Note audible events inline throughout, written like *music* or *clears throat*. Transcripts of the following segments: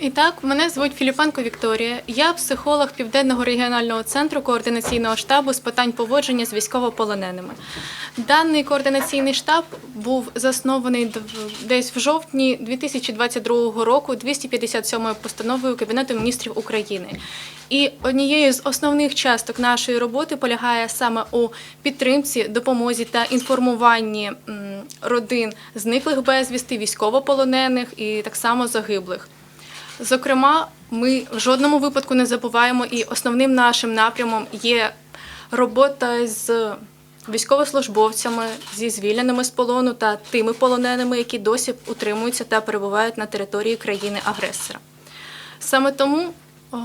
І так, мене звуть Філіпенко Вікторія. Я психолог Південного регіонального центру координаційного штабу з питань поводження з військовополоненими. Даний координаційний штаб був заснований десь в жовтні 2022 року 257 постановою Кабінету міністрів України. І однією з основних часток нашої роботи полягає саме у підтримці, допомозі та інформуванні родин зниклих безвісти, військовополонених і так само загиблих. Зокрема, ми в жодному випадку не забуваємо, і основним нашим напрямом є робота з військовослужбовцями, зі звільненими з полону та тими полоненими, які досі утримуються та перебувають на території країни-агресора. Саме тому о,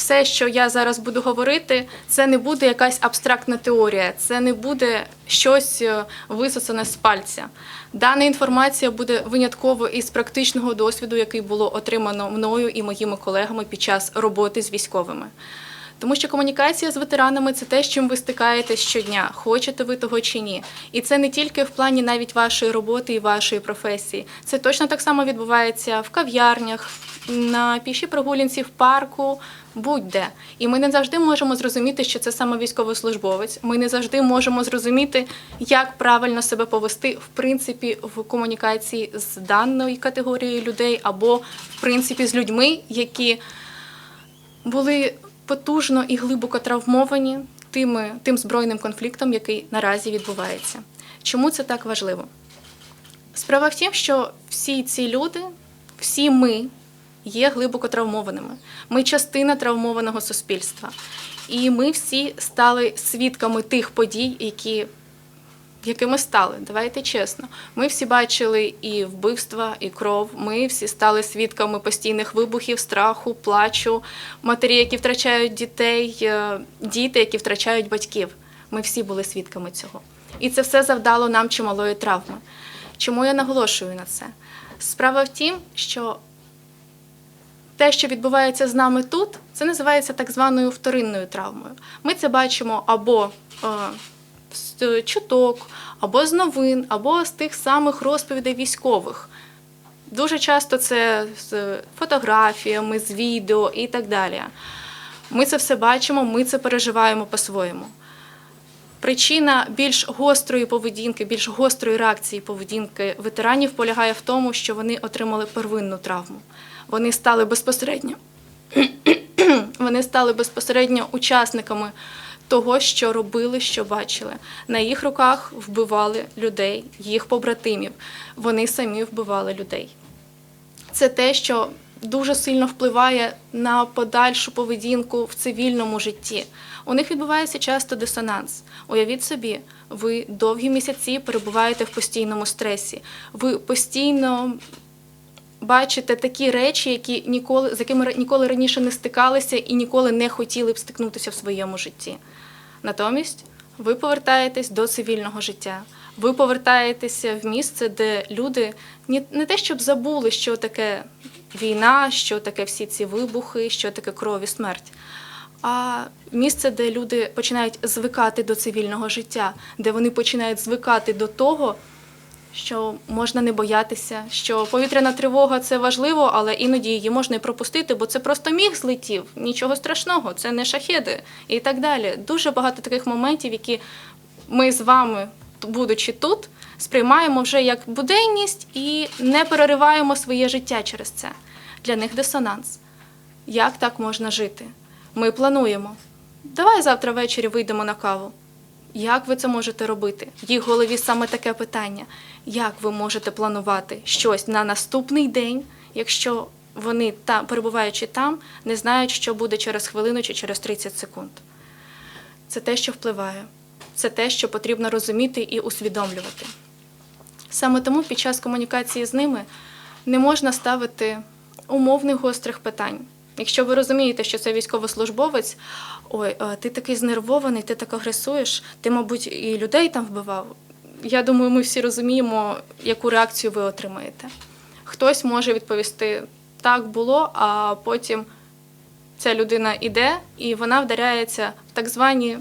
все, що я зараз буду говорити, це не буде якась абстрактна теорія, це не буде щось е, висосане з пальця. Дана інформація буде винятково із практичного досвіду, який було отримано мною і моїми колегами під час роботи з військовими. Тому що комунікація з ветеранами це те, з чим ви стикаєтесь щодня, хочете ви того чи ні. І це не тільки в плані навіть вашої роботи і вашої професії. Це точно так само відбувається в кав'ярнях, на пішій прогулянці в парку, будь-де. І ми не завжди можемо зрозуміти, що це саме військовослужбовець. Ми не завжди можемо зрозуміти, як правильно себе повести в принципі в комунікації з даною категорією людей, або в принципі з людьми, які були потужно і глибоко травмовані тими, тим збройним конфліктом, який наразі відбувається. Чому це так важливо? Справа в тім, що всі ці люди, всі ми є глибоко травмованими. Ми частина травмованого суспільства. І ми всі стали свідками тих подій, які якими стали. Давайте чесно. Ми всі бачили і вбивства, і кров. Ми всі стали свідками постійних вибухів, страху, плачу, матері, які втрачають дітей, е, діти, які втрачають батьків. Ми всі були свідками цього. І це все завдало нам чималої травми. Чому я наголошую на це? Справа в тім, що те, що відбувається з нами тут, це називається так званою вторинною травмою. Ми це бачимо або е, з чуток, або з новин, або з тих самих розповідей військових. Дуже часто це з фотографіями, з відео і так далі. Ми це все бачимо, ми це переживаємо по-своєму. Причина більш гострої поведінки, більш гострої реакції поведінки ветеранів полягає в тому, що вони отримали первинну травму. Вони стали безпосередньо, *clears throat* вони стали безпосередньо учасниками того, що робили, що бачили. На їх руках вбивали людей, їх побратимів. Вони самі вбивали людей. Це те, що дуже сильно впливає на подальшу поведінку в цивільному житті. У них відбувається часто дисонанс. Уявіть собі, ви довгі місяці перебуваєте в постійному стресі. Ви постійно бачите такі речі, які ніколи, з якими ніколи раніше не стикалися і ніколи не хотіли б стикнутися в своєму житті. Натомість ви повертаєтесь до цивільного життя. Ви повертаєтеся в місце, де люди не те, щоб забули, що таке війна, що таке всі ці вибухи, що таке кров і смерть. А місце, де люди починають звикати до цивільного життя, де вони починають звикати до того, що можна не боятися, що повітряна тривога це важливо, але іноді її можна і пропустити, бо це просто міг злетів, нічого страшного, це не шахеди і так далі. Дуже багато таких моментів, які ми з вами, будучи тут, сприймаємо вже як буденність і не перериваємо своє життя через це. Для них дисонанс. Як так можна жити? Ми плануємо. Давай завтра ввечері вийдемо на каву. Як ви це можете робити? В їх голові саме таке питання. Як ви можете планувати щось на наступний день, якщо вони там, перебуваючи там, не знають, що буде через хвилину чи через 30 секунд? Це те, що впливає. Це те, що потрібно розуміти і усвідомлювати. Саме тому під час комунікації з ними не можна ставити умовних гострих питань. Якщо ви розумієте, що це військовослужбовець, ой, ти такий знервований, ти так агресуєш, ти, мабуть, і людей там вбивав. Я думаю, ми всі розуміємо, яку реакцію ви отримаєте. Хтось може відповісти так було, а потім ця людина іде і вона вдаряється в так звані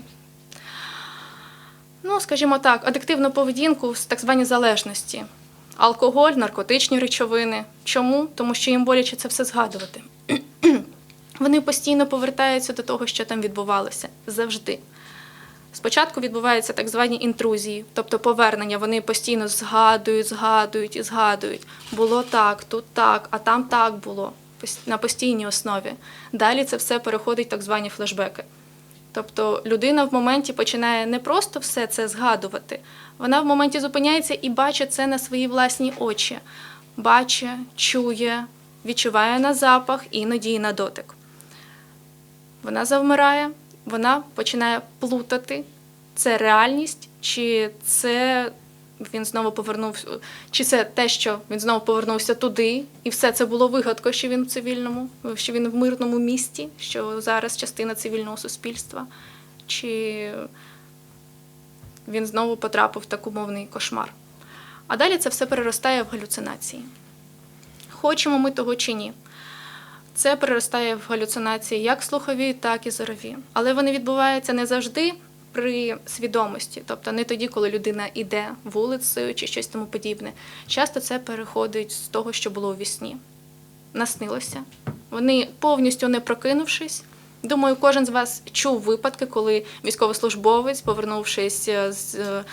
ну, скажімо так, адиктивну поведінку, в так звані залежності. алкоголь, наркотичні речовини. Чому? Тому що їм боляче це все згадувати. *clears throat* Вони постійно повертаються до того, що там відбувалося завжди. Спочатку відбуваються так звані інтрузії, тобто повернення. Вони постійно згадують, згадують і згадують. Було так, тут так, а там так було на постійній основі. Далі це все переходить в так звані флешбеки. Тобто людина в моменті починає не просто все це згадувати, вона в моменті зупиняється і бачить це на свої власні очі. Бачить, чує, відчуває на запах, іноді і на дотик. Вона завмирає, вона починає плутати, це реальність, чи це він знову повернувся, чи це те, що він знову повернувся туди, і все це було вигадкою, що він в цивільному, що він в мирному місті, що зараз частина цивільного суспільства, чи він знову потрапив в так умовний кошмар. А далі це все переростає в галюцинації. Хочемо ми того чи ні. Це переростає в галюцинації як слухові, так і зорові. Але вони відбуваються не завжди при свідомості, тобто не тоді, коли людина йде вулицею чи щось тому подібне. Часто це переходить з того, що було у вісні. Наснилося. Вони повністю не прокинувшись. Думаю, кожен з вас чув випадки, коли військовослужбовець, повернувшись е, з е,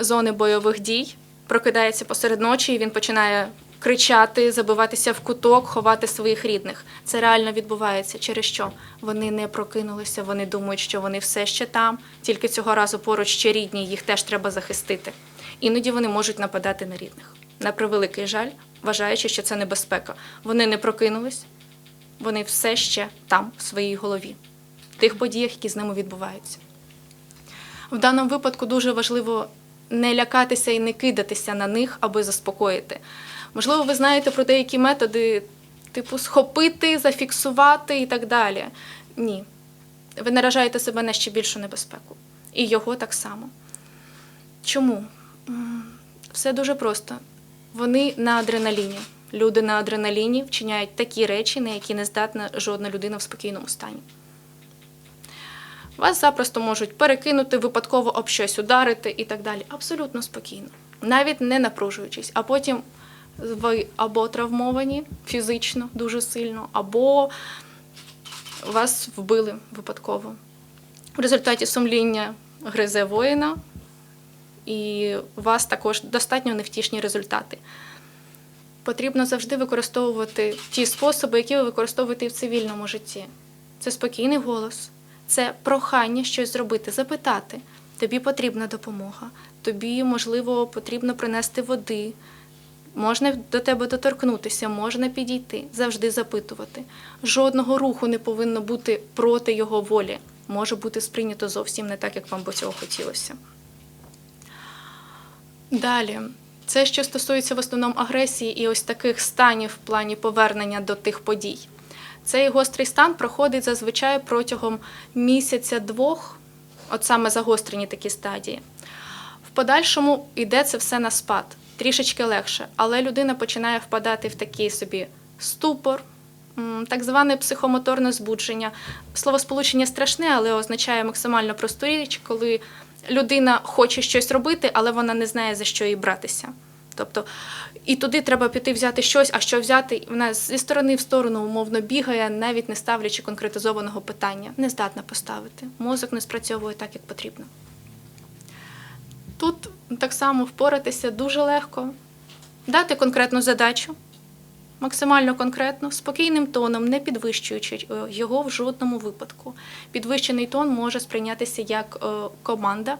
зони бойових дій, прокидається посеред ночі і він починає кричати, забиватися в куток, ховати своїх рідних. Це реально відбувається. Через що? Вони не прокинулися, вони думають, що вони все ще там, тільки цього разу поруч ще рідні, їх теж треба захистити. Іноді вони можуть нападати на рідних. На превеликий жаль, вважаючи, що це небезпека. Вони не прокинулись, вони все ще там, в своїй голові, в тих подіях, які з ними відбуваються. В даному випадку дуже важливо не лякатися і не кидатися на них, аби заспокоїти. Можливо, ви знаєте про деякі методи, типу схопити, зафіксувати і так далі. Ні. Ви наражаєте себе на ще більшу небезпеку. І його так само. Чому? Все дуже просто. Вони на адреналіні. Люди на адреналіні вчиняють такі речі, на які не здатна жодна людина в спокійному стані. Вас запросто можуть перекинути, випадково об щось ударити і так далі. Абсолютно спокійно, навіть не напружуючись. А потім ви або травмовані фізично дуже сильно, або вас вбили випадково. В результаті сумління гризе воїна, і у вас також достатньо невтішні результати. Потрібно завжди використовувати ті способи, які ви використовуєте і в цивільному житті. Це спокійний голос, це прохання щось зробити, запитати. Тобі потрібна допомога, тобі, можливо, потрібно принести води, можна до тебе доторкнутися, можна підійти, завжди запитувати. Жодного руху не повинно бути проти його волі. Може бути сприйнято зовсім не так, як вам би цього хотілося. Далі, це що стосується в основному агресії і ось таких станів в плані повернення до тих подій. Цей гострий стан проходить зазвичай протягом місяця-двох, от саме загострені такі стадії. В подальшому йде це все на спад, трішечки легше, але людина починає впадати в такий собі ступор, так зване психомоторне збудження. Словосполучення страшне, але означає максимально просту річ, коли людина хоче щось робити, але вона не знає, за що їй братися. Тобто і туди треба піти взяти щось, а що взяти, вона зі сторони в сторону умовно бігає, навіть не ставлячи конкретизованого питання, не здатна поставити. Мозок не спрацьовує так, як потрібно. Тут так само впоратися дуже легко, дати конкретну задачу, максимально конкретно, спокійним тоном, не підвищуючи е, його в жодному випадку. Підвищений тон може сприйнятися як е, команда,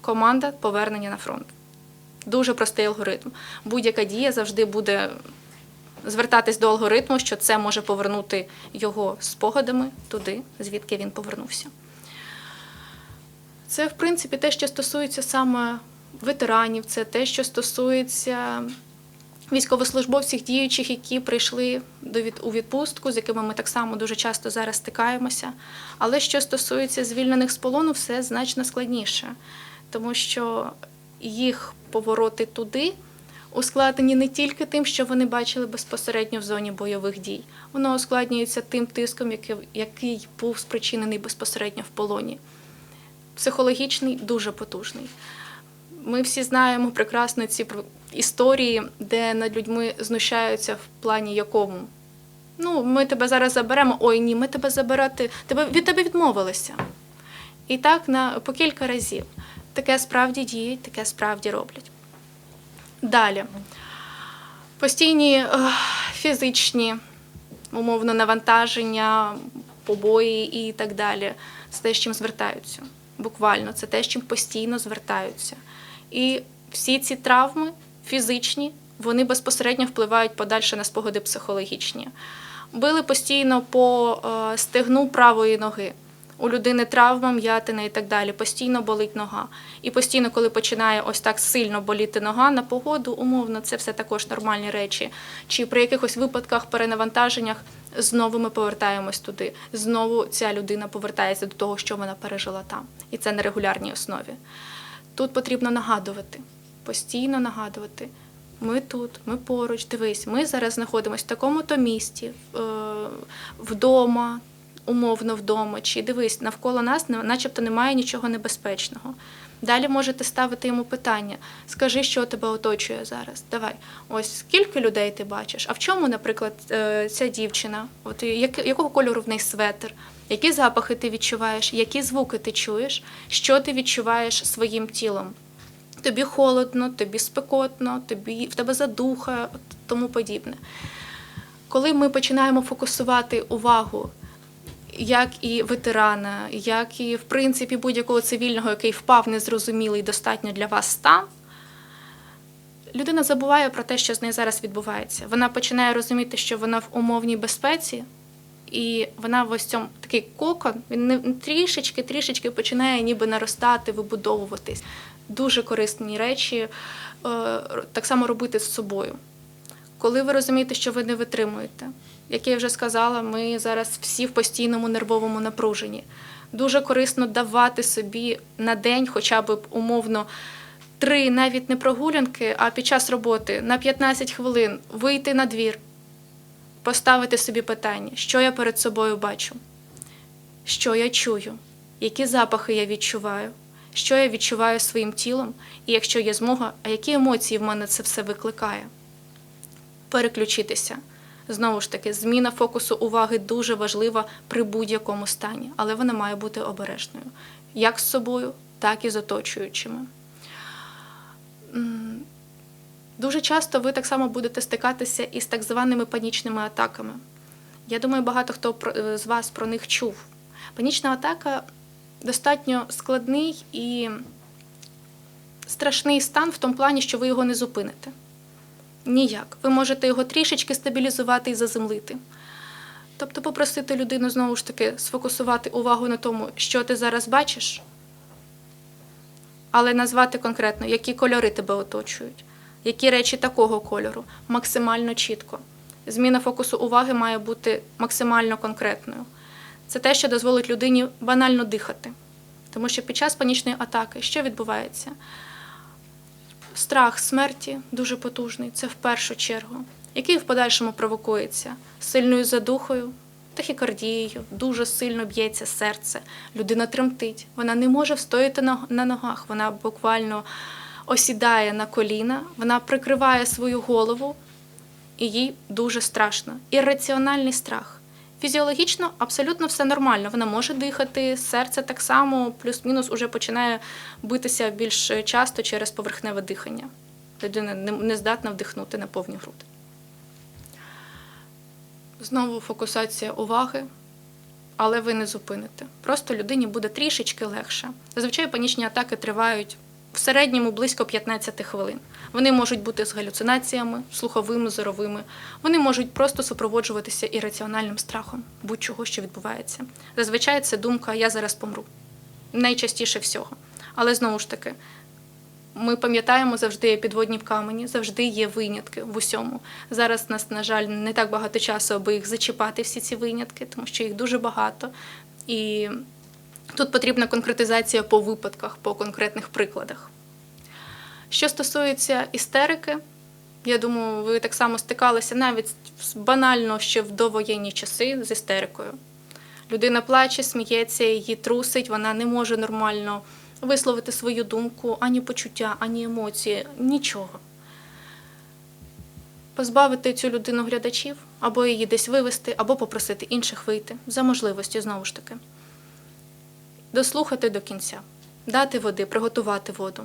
команда повернення на фронт. Дуже простий алгоритм. Будь-яка дія завжди буде звертатись до алгоритму, що це може повернути його спогадами туди, звідки він повернувся. Це, в принципі, те, що стосується саме ветеранів, це те, що стосується військовослужбовців діючих, які прийшли до від, у відпустку, з якими ми так само дуже часто зараз стикаємося. Але що стосується звільнених з полону, все значно складніше, тому що їх повороти туди ускладнені не тільки тим, що вони бачили безпосередньо в зоні бойових дій, воно ускладнюється тим тиском, який, був спричинений безпосередньо в полоні. Психологічний дуже потужний. Ми всі знаємо прекрасно ці історії, де над людьми знущаються в плані якому. Ну, ми тебе зараз заберемо. Ой, ні, ми тебе забирати. Тебе від тебе відмовилися. І так на по кілька разів. Таке справді діють, таке справді роблять. Далі. Постійні е, фізичні, умовно, навантаження, побої і так далі. Це те, з чим звертаються. Буквально, це те, з чим постійно звертаються. І всі ці травми фізичні, вони безпосередньо впливають подальше на спогади психологічні. Били постійно по е, стегну правої ноги. У людини травма, м'ятина і так далі. Постійно болить нога. І постійно, коли починає ось так сильно боліти нога на погоду, умовно, це все також нормальні речі. Чи при якихось випадках, перенавантаженнях знову ми повертаємось туди. Знову ця людина повертається до того, що вона пережила там. І це на регулярній основі. Тут потрібно нагадувати, постійно нагадувати. Ми тут, ми поруч, дивись, ми зараз знаходимося в такому-то місті, е, вдома, умовно вдома, чи дивись, навколо нас начебто немає нічого небезпечного. Далі можете ставити йому питання: скажи, що тебе оточує зараз. Давай, ось скільки людей ти бачиш? А в чому, наприклад, е, ця дівчина? От як, якого кольору в неї светр? Які запахи ти відчуваєш? Які звуки ти чуєш? Що ти відчуваєш своїм тілом? Тобі холодно, тобі спекотно, тобі в тебе задуха, тому подібне. Коли ми починаємо фокусувати увагу як і ветерана, як і в принципі будь-якого цивільного, який впав незрозумілий достатньо для вас стан, людина забуває про те, що з нею зараз відбувається. Вона починає розуміти, що вона в умовній безпеці, і вона в ось цьому такий кокон, він трішечки, трішечки починає ніби наростати, вибудовуватись. Дуже корисні речі е, так само робити з собою. Коли ви розумієте, що ви не витримуєте, як я вже сказала, ми зараз всі в постійному нервовому напруженні. Дуже корисно давати собі на день, хоча б умовно три, навіть не прогулянки, а під час роботи на 15 хвилин вийти на двір, поставити собі питання, що я перед собою бачу, що я чую, які запахи я відчуваю, що я відчуваю своїм тілом, і якщо є змога, а які емоції в мене це все викликає переключитися. Знову ж таки, зміна фокусу уваги дуже важлива при будь-якому стані, але вона має бути обережною як з собою, так і з оточуючими. Дуже часто ви так само будете стикатися із так званими панічними атаками. Я думаю, багато хто е, з вас про них чув. Панічна атака достатньо складний і страшний стан в тому плані, що ви його не зупините. Ніяк. Ви можете його трішечки стабілізувати і заземлити. Тобто попросити людину знову ж таки сфокусувати увагу на тому, що ти зараз бачиш, але назвати конкретно, які кольори тебе оточують, які речі такого кольору, максимально чітко. Зміна фокусу уваги має бути максимально конкретною. Це те, що дозволить людині банально дихати. Тому що під час панічної атаки що відбувається? Страх смерті дуже потужний, це в першу чергу, який в подальшому провокується сильною задухою, тахікардією, дуже сильно б'ється серце, людина тремтить, вона не може встояти на, ногах, вона буквально осідає на коліна, вона прикриває свою голову, і їй дуже страшно. Ірраціональний страх. Фізіологічно абсолютно все нормально. Вона може дихати, серце так само, плюс-мінус уже починає битися більш часто через поверхневе дихання. Людина не- здатна вдихнути на повні груди. Знову фокусація уваги, але ви не зупините. Просто людині буде трішечки легше. Зазвичай панічні атаки тривають в середньому близько 15 хвилин. Вони можуть бути з галюцинаціями, слуховими, зоровими. Вони можуть просто супроводжуватися ірраціональним страхом будь-чого, що відбувається. Зазвичай це думка Я зараз помру. Найчастіше всього. Але знову ж таки, ми пам'ятаємо, завжди є підводні в камені, завжди є винятки в усьому. Зараз нас, на жаль, не так багато часу, аби їх зачіпати, всі ці винятки, тому що їх дуже багато. І тут потрібна конкретизація по випадках, по конкретних прикладах. Що стосується істерики, я думаю, ви так само стикалися навіть банально ще в довоєнні часи з істерикою. Людина плаче, сміється, її трусить, вона не може нормально висловити свою думку, ані почуття, ані емоції, нічого. позбавити цю людину глядачів, або її десь вивести, або попросити інших вийти за можливості знову ж таки. Дослухати до кінця, дати води, приготувати воду.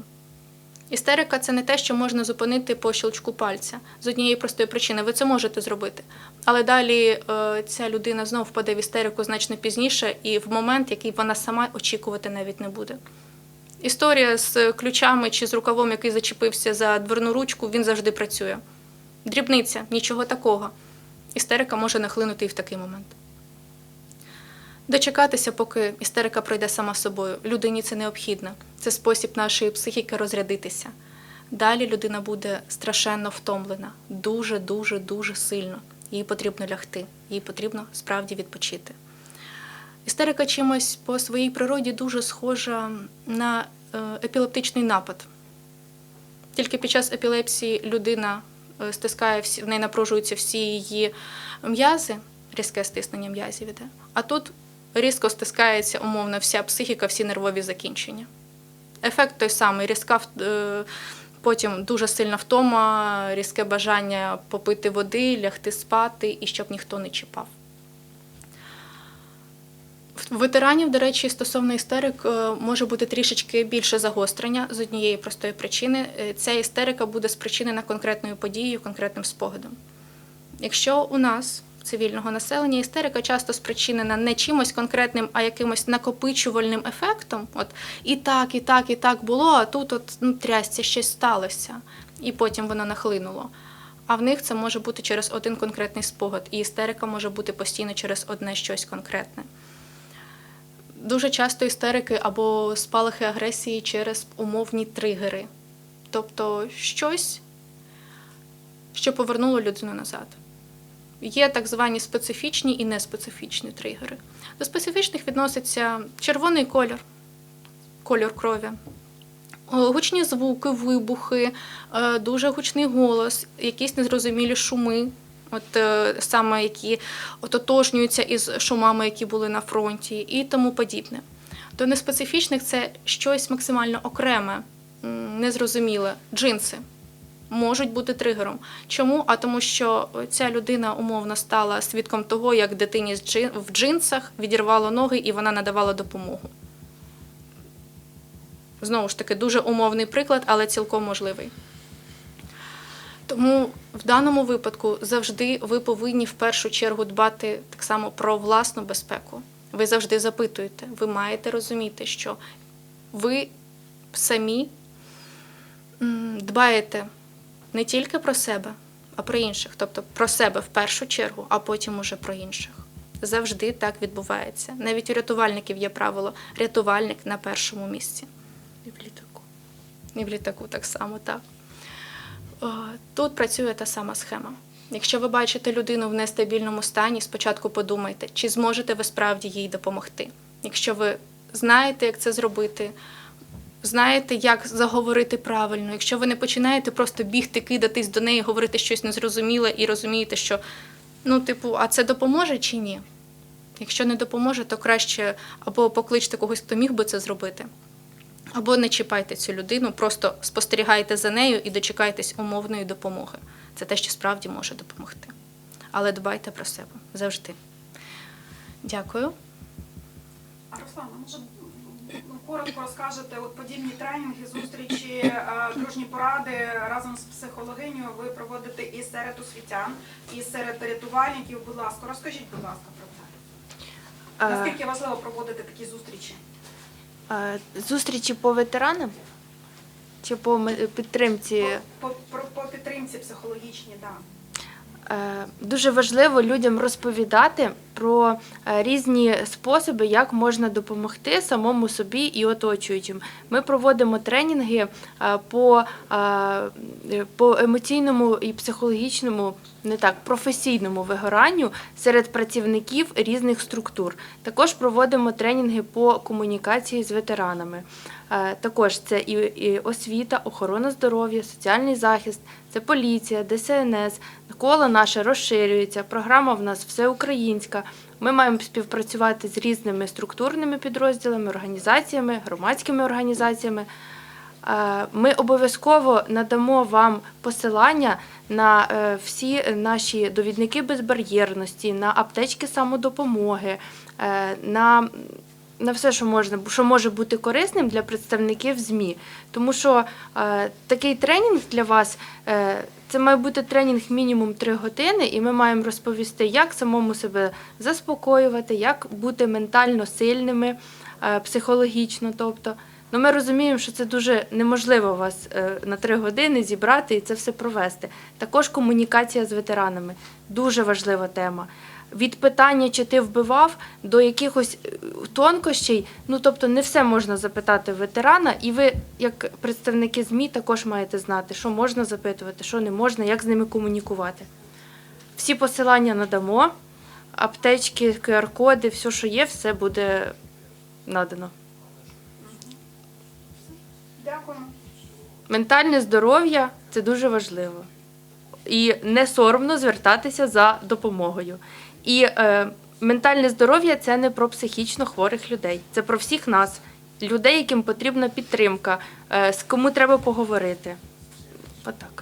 Істерика це не те, що можна зупинити по щелчку пальця з однієї простої причини. Ви це можете зробити. Але далі е, ця людина знову впаде в істерику значно пізніше і в момент, який вона сама очікувати навіть не буде. Історія з ключами чи з рукавом, який зачепився за дверну ручку, він завжди працює. Дрібниця, нічого такого. Істерика може нахлинути і в такий момент. Дочекатися, поки істерика пройде сама собою. Людині це необхідно. Це спосіб нашої психіки розрядитися. Далі людина буде страшенно втомлена, дуже, дуже, дуже сильно. Їй потрібно лягти, їй потрібно справді відпочити. Істерика чимось по своїй природі дуже схожа на е, епілептичний напад. Тільки під час епілепсії людина е, стискає в неї напружуються всі її м'язи, різке стиснення м'язів іде. А тут різко стискається умовно вся психіка, всі нервові закінчення. Ефект той самий, різка е, потім дуже сильна втома, різке бажання попити води, лягти спати і щоб ніхто не чіпав. Ветеранів, до речі, стосовно істерик, е, може бути трішечки більше загострення з однієї простої причини. Е, Ця істерика буде спричинена конкретною подією, конкретним спогадом. Якщо у нас цивільного населення істерика часто спричинена не чимось конкретним, а якимось накопичувальним ефектом, от і так, і так, і так було, а тут от ну, трясця щось сталося, і потім воно нахлинуло. А в них це може бути через один конкретний спогад, і істерика може бути постійно через одне щось конкретне. Дуже часто істерики або спалахи агресії через умовні тригери, тобто щось, що повернуло людину назад. Є так звані специфічні і неспецифічні тригери. До специфічних відноситься червоний кольор, кольор крові, гучні звуки, вибухи, е, дуже гучний голос, якісь незрозумілі шуми, от е, саме які ототожнюються із шумами, які були на фронті, і тому подібне. До неспецифічних це щось максимально окреме, незрозуміле, джинси можуть бути тригером. Чому? А тому, що ця людина умовно стала свідком того, як дитині в джинсах відірвало ноги і вона надавала допомогу. Знову ж таки, дуже умовний приклад, але цілком можливий. Тому в даному випадку завжди ви повинні в першу чергу дбати так само про власну безпеку. Ви завжди запитуєте, ви маєте розуміти, що ви самі дбаєте не тільки про себе, а про інших. Тобто про себе в першу чергу, а потім уже про інших. Завжди так відбувається. Навіть у рятувальників є правило рятувальник на першому місці. І в літаку. І в літаку так само, так. Е, Тут працює та сама схема. Якщо ви бачите людину в нестабільному стані, спочатку подумайте, чи зможете ви справді їй допомогти. Якщо ви знаєте, як це зробити, знаєте, як заговорити правильно, якщо ви не починаєте просто бігти, кидатись до неї, говорити щось незрозуміле і розумієте, що ну, типу, а це допоможе чи ні? Якщо не допоможе, то краще або покличте когось, хто міг би це зробити, або не чіпайте цю людину, просто спостерігайте за нею і дочекайтесь умовної допомоги. Це те, що справді може допомогти. Але дбайте про себе завжди. Дякую. А Руслана, може коротко розкажете, от подібні тренінги, зустрічі, е, дружні поради разом з психологинею ви проводите і серед освітян, і серед рятувальників. Будь ласка, розкажіть, будь ласка, про це. Е, Наскільки важливо проводити такі зустрічі? е, Зустрічі по ветеранам чи по підтримці По, по, по підтримці психологічній, так. Е, дуже важливо людям розповідати про е, різні способи, як можна допомогти самому собі і оточуючим. Ми проводимо тренінги е, по, е, е, по емоційному і психологічному, не так, професійному вигоранню серед працівників різних структур. Також проводимо тренінги по комунікації з ветеранами. Е, Також це і, освіта, охорона здоров'я, соціальний захист, це поліція, ДСНС. Коло наше розширюється. Програма в нас всеукраїнська. Ми маємо співпрацювати з різними структурними підрозділами, організаціями, громадськими організаціями. Е, Ми обов'язково надамо вам посилання на е, всі наші довідники безбар'єрності, на аптечки самодопомоги, на, на все, що можна, що може бути корисним для представників ЗМІ. Тому що е, такий тренінг для вас е, це має бути тренінг мінімум 3 години, і ми маємо розповісти, як самому себе заспокоювати, як бути ментально сильними, е, психологічно. Тобто, ну ми розуміємо, що це дуже неможливо вас е, на 3 години зібрати і це все провести. Також комунікація з ветеранами дуже важлива тема. Від питання, чи ти вбивав, до якихось е, тонкощей. Ну тобто, не все можна запитати ветерана, і ви, як представники ЗМІ, також маєте знати, що можна запитувати, що не можна, як з ними комунікувати. Всі посилання надамо, аптечки, QR-коди, все, що є, все буде надано. Дякуємо. Ментальне здоров'я це дуже важливо. І не соромно звертатися за допомогою. І е, ментальне здоров'я це не про психічно хворих людей, це про всіх нас, людей, яким потрібна підтримка, е, з кому треба поговорити. Отак.